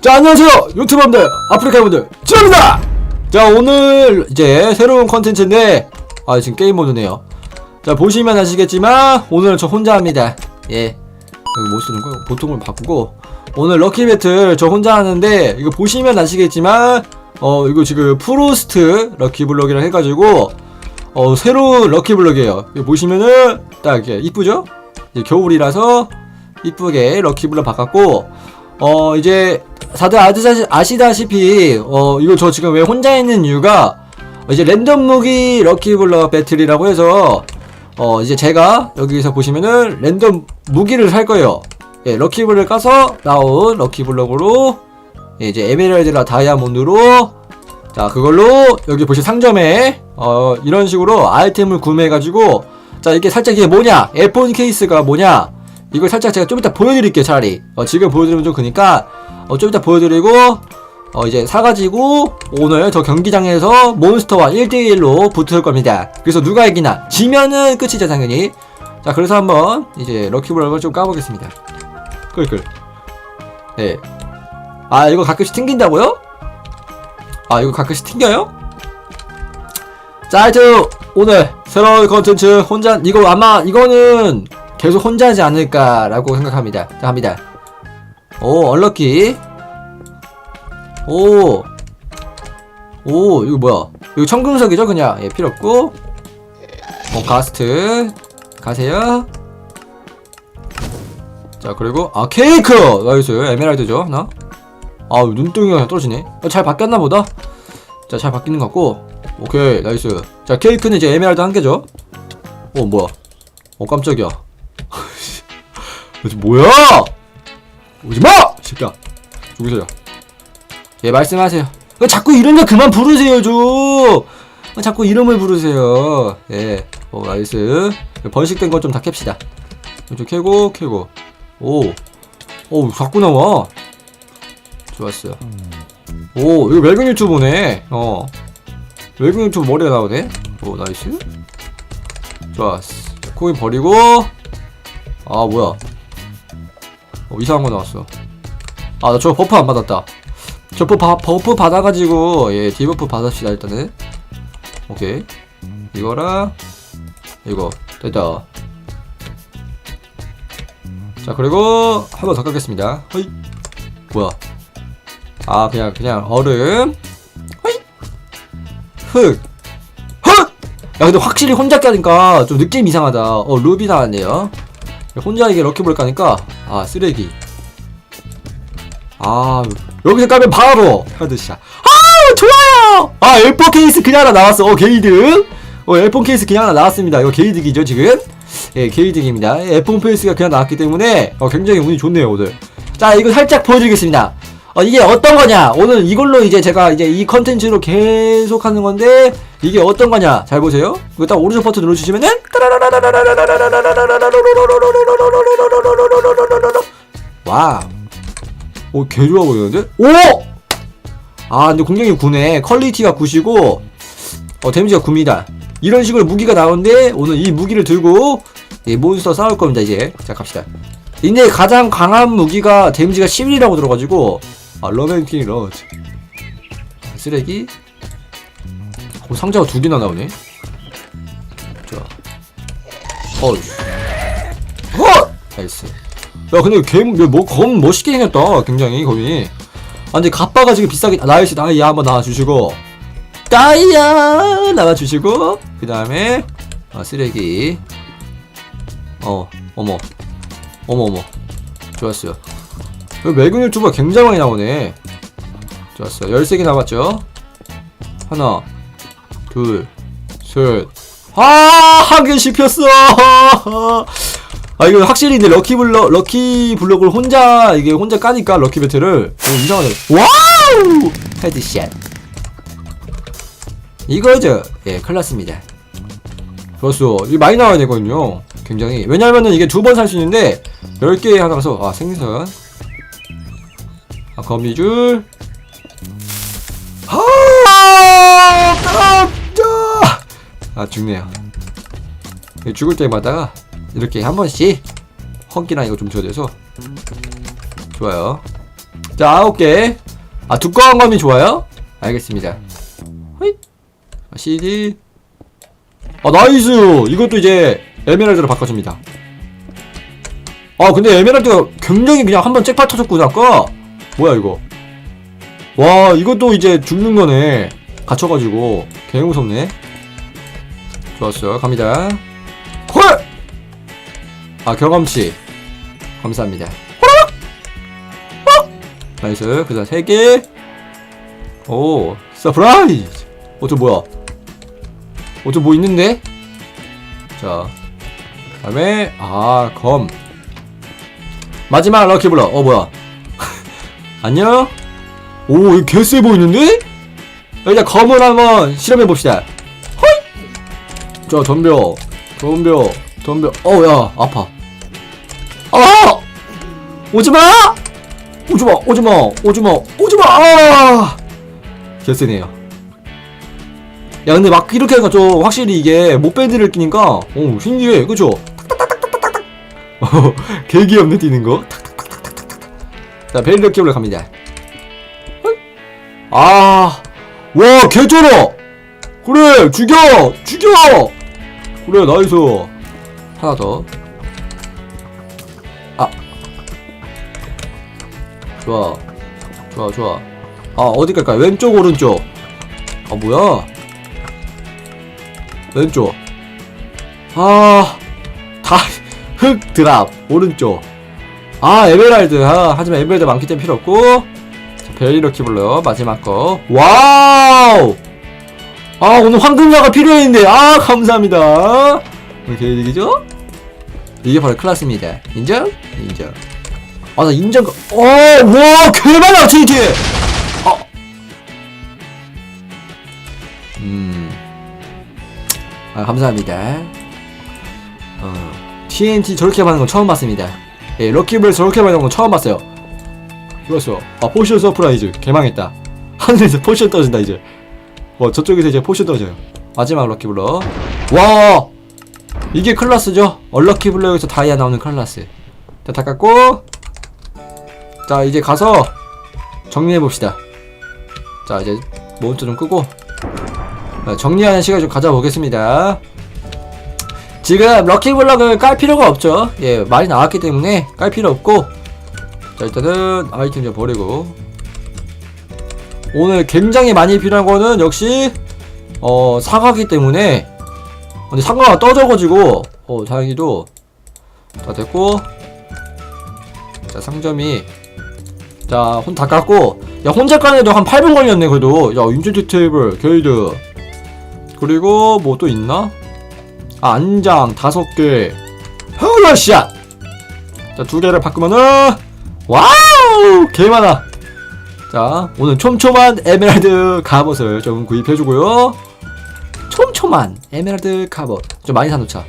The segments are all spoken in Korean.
자 안녕하세요 유튜버분들 아프리카분들 지입니다! 자 오늘 이제 새로운 컨텐츠인데 아 지금 게임 모드네요. 자 보시면 아시겠지만 오늘은 저 혼자 합니다. 예. 여기 뭐 쓰는 거요? 보통을 바꾸고 오늘 럭키 배틀 저 혼자 하는데 이거 보시면 아시겠지만 어 이거 지금 프로스트 럭키 블럭이라 해가지고 어 새로운 럭키 블럭이에요 이거 보시면은 딱 이렇게 이쁘죠 겨울이라서 이쁘게 럭키 블럭 바꿨고 어 이제 다들 아시다시, 아시다시피 어 이거 저 지금 왜 혼자 있는 이유가 어, 이제 랜덤 무기 럭키 블럭 배틀이라고 해서 어 이제 제가 여기서 보시면은 랜덤 무기를 살 거예요. 예, 럭키블럭 까서 나온 럭키블럭으로 예, 이제 에메랄드나 다이아몬드로 자 그걸로 여기 보시 상점에 어 이런 식으로 아이템을 구매해 가지고 자 이게 살짝 이게 뭐냐? 에폰 케이스가 뭐냐? 이걸 살짝 제가 좀 이따 보여드릴게요 차라리. 어, 지금 보여드리면 좀 그니까 어, 좀 이따 보여드리고 어, 이제 사가지고 오늘 저 경기장에서 몬스터와 1대1로 붙을 겁니다. 그래서 누가 이기나? 지면은 끝이죠 당연히. 자 그래서 한번 이제 럭키블럭을 좀 까보겠습니다 끌끌 네아 이거 가끔씩 튕긴다고요? 아 이거 가끔씩 튕겨요? 자 하여튼 오늘 새로운 컨텐츠 혼자 이거 아마 이거는 계속 혼자 하지 않을까라고 생각합니다 자 합니다 오 얼럭키 오 오, 이거 뭐야? 이거 청금석이죠, 그냥. 예, 필요 없고. 어, 가스트. 가세요. 자, 그리고, 아, 케이크! 나이스. 에메랄드죠, 하나. 아우, 눈덩이가 떨어지네. 어, 잘 바뀌었나 보다. 자, 잘 바뀌는 것 같고. 오케이, 나이스. 자, 케이크는 이제 에메랄드 한 개죠. 어, 뭐야. 어, 깜짝이야. 뭐야! 오지 마! 새끼야. 죽으세요. 예, 말씀하세요. 어, 자꾸 이런 거 그만 부르세요, 좀! 어, 자꾸 이름을 부르세요. 예, 어, 나이스. 번식된 건 좀 다 캡시다. 좀 캐고, 캐고. 오. 오, 자꾸 나와. 좋았어요. 오, 이거 멜빈 유튜브네. 어. 멜빈 유튜브 머리가 나오네. 오, 나이스. 좋았어. 자, 코인 버리고. 아, 뭐야. 어, 이상한 거 나왔어. 아, 나 저 버프 안 받았다. 저 버프, 바- 버프 받아가지고, 예, 디버프 받읍시다, 일단은. 오케이. 이거랑, 이거. 됐다. 자, 그리고, 한 번 더 깎겠습니다. 허이. 뭐야. 아, 그냥, 그냥, 얼음. 허이. 흑. 흑! 야, 근데 확실히 혼자 까니까 좀 느낌 이상하다. 어, 루비 나왔네요. 혼자 이게 럭키볼 까니까, 아, 쓰레기. 아, 여기서 까면 바로 헤드샷. 아, 좋아요! 아, 엘폰 케이스 그냥 하나 나왔어. 어, 게이득. 어, 엘폰 케이스 그냥 하나 나왔습니다. 이거 게이득이죠, 지금? 예, 게이득입니다. 엘폰 케이스가 그냥 나왔기 때문에, 어, 굉장히 운이 좋네요, 오늘. 자, 이거 살짝 보여드리겠습니다. 어, 이게 어떤 거냐? 오늘 이걸로 이제 제가 이제 이 컨텐츠로 계속 하는 건데, 이게 어떤 거냐? 잘 보세요. 이거 딱 오른쪽 버튼 눌러주시면은, 와우. 오, 개 좋아 보이는데? 오! 아, 근데 공격이 9네. 퀄리티가 9이고, 어, 데미지가 9입니다. 이런 식으로 무기가 나오는데, 오늘 이 무기를 들고, 예, 몬스터 싸울 겁니다, 이제. 자, 갑시다. 근데 가장 강한 무기가 데미지가 11이라고 들어가지고, 아, 러맨킹 러즈. 쓰레기. 어, 상자가 두 개나 나오네. 자. 어이. 헛! 나이스. 야 근데 걔뭐검 멋있게 생겼다 굉장히 검이 아 근데 갑바가 지금 비싸게 아, 나이스 나이야 한번 나와주시고 나이야 나와주시고 그 다음에 아 쓰레기 어 어머. 어머 어머. 좋았어요. 멜군 유튜브가 굉장히 많이 나오네. 좋았어 13개 남았죠? 하나 둘셋아한 개 씹혔어. 아 이거 확실히 근데 럭키 블럭 럭키 블럭을 혼자 이게 혼자 까니까 럭키 배틀을 오, 이상하네. 와우! 헤드샷. 이거죠 예 클났습니다. 좋았어 이게 많이 나와야 되거든요 굉장히 왜냐면은 이게 두 번 살 수 있는데 10개 하나라서 아 생선. 아 거미줄. 아! 깜짝 아! 죽네요. 죽을 때마다 이렇게 한 번씩 헝기나 이거 좀 줘야 돼서. 좋아요. 자 아홉 개아 두꺼운 거미 좋아요? 알겠습니다. 호잇 아, CD 아 나이스! 이것도 이제 에메랄드로 바꿔줍니다. 아 근데 에메랄드가 굉장히 그냥 한번 잭팟 터졌구나 아까? 뭐야 이거? 와 이것도 이제 죽는 거네. 갇혀가지고. 개 무섭네. 좋았어요. 갑니다. 콜! 아 경험치. 감사합니다. 호라락! 어! 나이스. 그 다음 3개. 오 서프라이즈! 어저 뭐야? 어저 뭐 있는데? 자 다음에 아 검. 마지막 럭키블러. 어 뭐야? 안녕? 오 이거 개쎄 보이는데? 일단 검을 한번 실험해 봅시다. 허이 자 덤벼. 덤벼. 덤벼. 어야 아파. 아 오지마! 오지마 오지마 오지마 오지마! 아! 개쎄네요. 야 근데 막 이렇게 하니까 좀 확실히 이게 못밴드를 끼니까 오 신기해. 그죠? 탁탁탁탁탁탁탁 개 귀엽네 뛰는 거 자 베일러 키블러 갑니다 아, 와, 개쩔어! 그래, 죽여! 죽여! 그래, 나이스. 하나 더. 아. 좋아. 좋아, 좋아. 아, 어디 갈까요? 왼쪽, 오른쪽. 아, 뭐야? 왼쪽. 아, 다, 흙 드랍. 오른쪽. 아, 에메랄드. 아, 하지만 에메랄드 많기 때문에 필요 없고. 베리러 키블러 마지막 거 와우 아 오늘 황금야가 필요했는데 아 감사합니다 오늘 개이득이죠 이게 바로 클라스입니다 인정? 인정 아 나 인정 어와 개많아 TNT 아. 음 아 감사합니다 어 TNT 저렇게 많은 건 처음 봤습니다 예 럭키블 저렇게 많은 건 처음 봤어요 좋았어. 아 포션 서프라이즈 개망했다. 하늘에서 포션 떠진다 이제. 와 저쪽에서 이제 포션 떠져요. 마지막 럭키블러. 와 이게 클라스죠. 얼럭키블러에서 다이아 나오는 클라스. 자 닦았고. 자 이제 가서 정리해 봅시다. 자 이제 모니터 좀 끄고 자, 정리하는 시간 좀 가져보겠습니다. 지금 럭키블럭을 깔 필요가 없죠. 예 많이 나왔기 때문에 깔 필요 없고. 자 일단은 아이템 좀 버리고. 오늘 굉장히 많이 필요한 거는 역시 어 사과기 때문에. 근데 사과가 떠져가지고 어 다행히도 다 됐고. 자 상점이. 자 혼 다 깎고. 야 혼자 까는데도 한 8분 걸렸네 그래도. 야 인젠트 테이블 게이드. 그리고 뭐 또 있나? 아 안장 다섯 개. 헬러샷 자 두 개를 바꾸면은 와우! 개 많아. 자 오늘 촘촘한 에메랄드 갑옷을 좀 구입해주고요. 촘촘한 에메랄드 갑옷. 좀 많이 사놓자.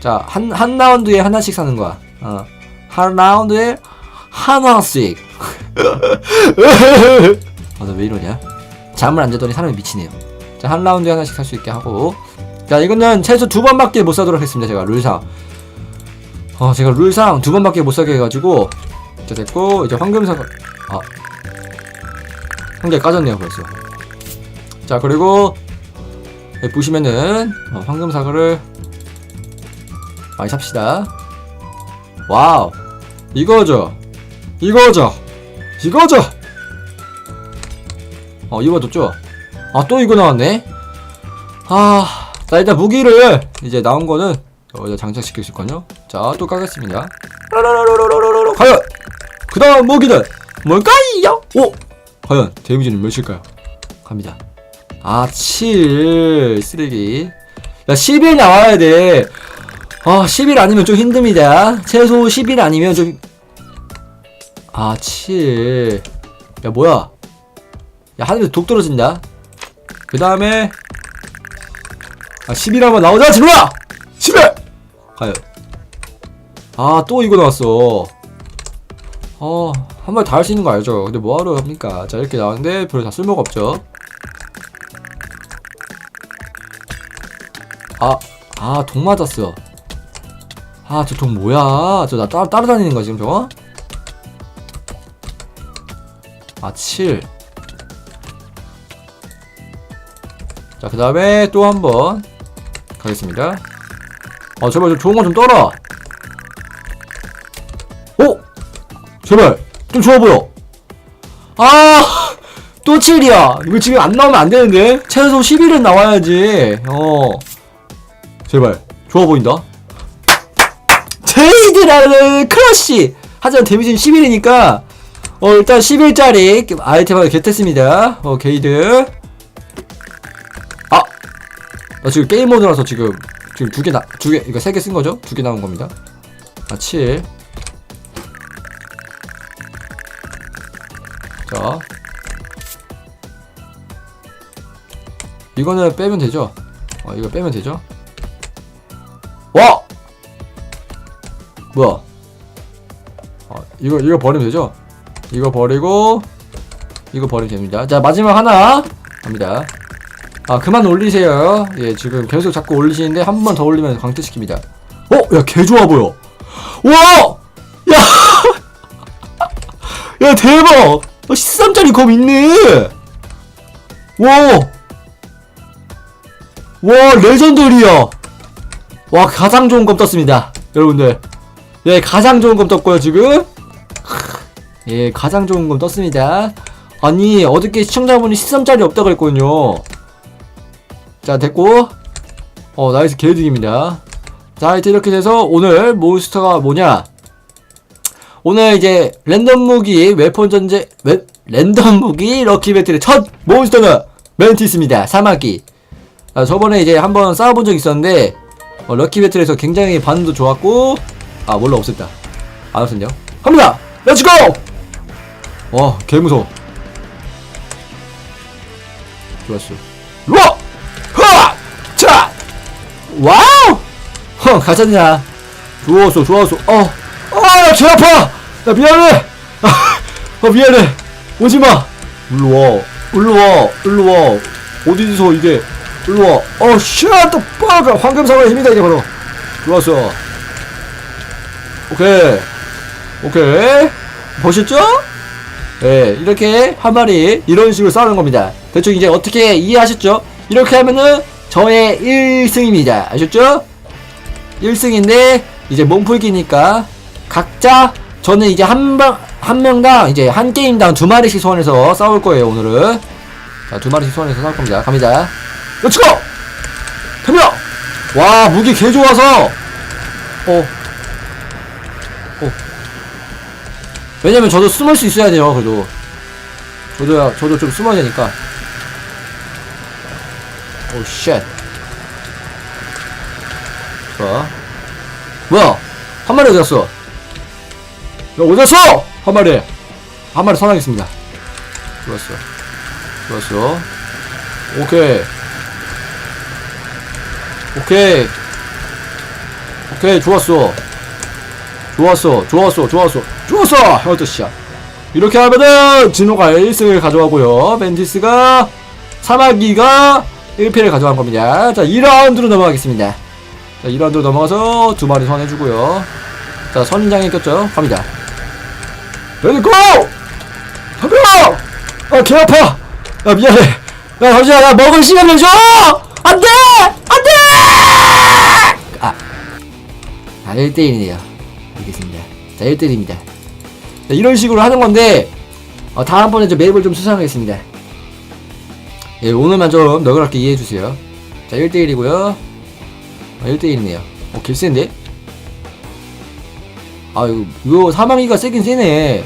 자 한 한 라운드에 하나씩 사는 거야. 어 한 라운드에 하나씩. 아나 왜 이러냐? 잠을 안 자더니 사람이 미치네요. 자 한 라운드에 하나씩 살 수 있게 하고 자 이거는 최소 두 번밖에 못 사도록 했습니다 제가 룰상. 어 제가 룰상 두 번밖에 못 사게 해가지고 자 됐고 이제 황금사과 아 한 개 까졌네요 벌써. 자 그리고 여기 보시면은 어, 황금사과를 많이 삽시다. 와우. 이거죠? 이거죠? 이거죠? 어 이거 줬죠 아 또 이거 나왔네? 아 자 일단 무기를 이제 나온 거는 여기다 장착시킬 수 있거든요 자또 까겠습니다 과연 그 다음 무기는 뭘까요? 오! 과연 데미지는 몇일까요? 갑니다. 아, 7. 쓰레기. 야, 10일 나와야 돼. 아, 10일 아니면 좀 힘듭니다. 최소 10일 아니면 좀. 아, 7. 야, 뭐야. 야, 하늘에 독 떨어진다. 그 다음에. 아, 10일 한번 나오자, 지루야! 10일! 과연. 아, 또 이거 나왔어. 어, 한 번 다 할 수 있는 거 알죠? 근데 뭐하러 합니까? 자, 이렇게 나왔는데 별로 다 쓸모가 없죠. 아, 아, 독 맞았어. 아, 저 독 뭐야? 저 나 따, 따라다니는 거야, 지금 저거? 아, 7. 자, 그 다음에 또 한 번 가겠습니다. 아, 제발 좀 좋은 거 좀 떠라. 오! 제발! 좀 좋아 보여! 아! 또 7이야! 이거 지금 안 나오면 안 되는데? 최소 11은 나와야지. 어. 제발. 좋아 보인다. 제이드라는 크러쉬! 하지만 데미지는 11이니까, 어, 일단 11짜리 아이템을 겟했습니다. 어, 게이드. 아! 나 지금 게임 모드라서 지금, 지금 두 개 나, 두 개, 이거 세개 쓴 거죠? 두 개 나온 겁니다. 아, 7. 자. 이거는 빼면 되죠? 어, 이거 빼면 되죠? 와! 뭐야? 어, 이거, 이거 버리면 되죠? 이거 버리고, 이거 버리면 됩니다. 자, 마지막 하나 갑니다. 아, 그만 올리세요. 예, 지금 계속 자꾸 올리시는데 한 번 더 올리면 강퇴시킵니다. 어? 야, 개 좋아 보여. 와! 야! 야, 대박! 어, 13짜리 검 있네! 와! 와, 레전더리야! 와, 가장 좋은 검 떴습니다. 여러분들. 예, 가장 좋은 검 떴고요, 지금. 예, 가장 좋은 검 떴습니다. 아니, 어저께 시청자분이 13짜리 없다 그랬거든요. 자, 됐고. 어, 나이스 개득입니다. 자, 하여튼 이렇게 돼서 오늘 몬스터가 뭐냐. 오늘 이제 랜덤 무기 웨폰 전쟁 웨, 랜덤 무기 럭키 배틀의 첫 몬스터는 멘티스입니다. 사마귀. 아, 저번에 이제 한번 싸워본 적 있었는데 어, 럭키 배틀에서 굉장히 반응도 좋았고 아 몰라 없었다. 안 없었네요. 갑니다. 렛츠고. 와 개무서워. 좋았어. 흐아! 자! 와우! 허, 가자냐. 좋았어, 좋았어. 어, 아, 제 아파! 나 미안해! 아, 미안해! 오지 마! 일로 와. 일로 와. 일로 와. 어디서 이게. 일로 와. 어, 쉣! 또 빠가! 황금사과의 힘이다, 이게 바로. 좋았어. 오케이. 오케이. 보셨죠? 예, 이렇게 한 마리 이런 식으로 싸우는 겁니다. 대충 이제 어떻게 이해하셨죠? 이렇게 하면은 저의 1승입니다. 아셨죠? 1승인데 이제 몸풀기니까 각자 저는 이제 한 방, 한 명당 이제 한 게임당 두 마리씩 소환해서 싸울 거예요, 오늘은. 자, 두 마리씩 소환해서 싸울 겁니다. 갑니다. 렛츠고! 덤벼! 와, 무기 개 좋아서! 어. 어. 왜냐면 저도 숨을 수 있어야 돼요, 그래도. 저도, 저도 좀 숨어야 되니까. 오, 쉣. 좋아. 뭐야? 한 마리 어디 갔어? 야, 어디 갔어? 한 마리. 한 마리 선하겠습니다. 좋았어. 좋았어. 오케이. 오케이. 오케이, 좋았어. 좋았어. 좋았어. 좋았어. 좋았어! 어떠시야. 이렇게 하면은, 진호가 1승을 가져가고요. 벤티스가, 사마귀가 1패를 가져간 겁니다. 자, 2라운드로 넘어가겠습니다. 자, 2라운드로 넘어가서 두 마리 선해주고요. 자, 선인장에 꼈죠? 갑니다. 레디 고! 덤벼! 아, 개 아파! 야, 미안해. 야, 잠시만, 야, 먹을 시간을 줘! 안 돼! 안 돼! 아. 아, 1대1이네요. 알겠습니다. 자, 1대1입니다. 자, 이런 식으로 하는 건데, 어, 다음번에 저 맵을 좀 수상하겠습니다. 예, 오늘만 좀 너그럽게 이해해주세요. 자, 1대1이고요. 아, 1대1이네요. 어, 개센데? 아, 이거, 사망이가 세긴 세네.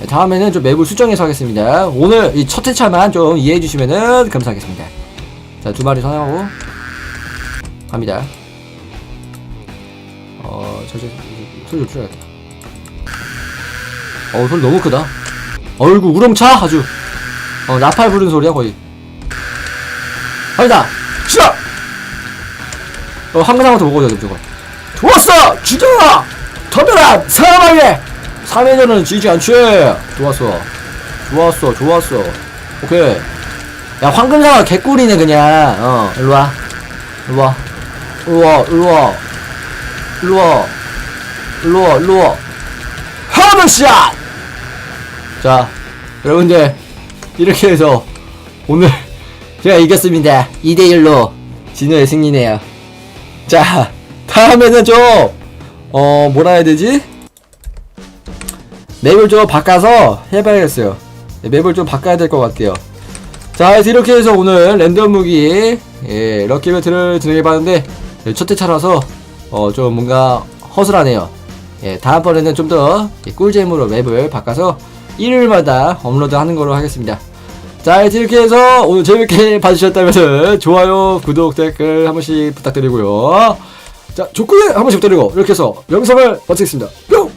네, 다음에는 좀 맵을 수정해서 하겠습니다. 오늘 이 첫 회차만 좀 이해해주시면은 감사하겠습니다. 자, 두 마리 선하고 갑니다. 어, 저, 저, 저, 소리 좀 줄여야겠다. 어, 소리 너무 크다. 어이구, 우렁차! 아주. 어, 나팔 부르는 소리야, 거의. 갑니다! 시작! 어, 한가상부터 먹어야 돼, 무조건. 좋았어! 죽여라! 덤벼라! 사람에게! 3회전은 지지 않지! 좋았어. 좋았어, 좋았어. 오케이. 야, 황금사가 개꿀이네, 그냥. 어, 일로와. 일로와. 우와 우와 우와 우와 우와 하드샷 자 여러분들 이렇게 해서 오늘 제가 이겼습니다. 2대1로 진호의 승리네요. 자 다음에는 좀 어 뭐라 해야 되지? 맵을 좀 바꿔서 해봐야겠어요. 네, 맵을 좀 바꿔야 될 것 같아요. 자 그래서 이렇게 해서 오늘 랜덤 무기 예, 럭키 배틀을 진행해봤는데 예, 첫 회차라서 어 좀 뭔가 허술하네요. 예, 다음번에는 좀 더 꿀잼으로 맵을 바꿔서 일요일마다 업로드 하는 걸로 하겠습니다 자 이렇게 해서 오늘 재밌게 봐주셨다면 좋아요 구독 댓글 한 번씩 부탁드리고요. 자 좋고요 한 번씩 부탁드리고 이렇게 해서 영상을 마치겠습니다. 뿅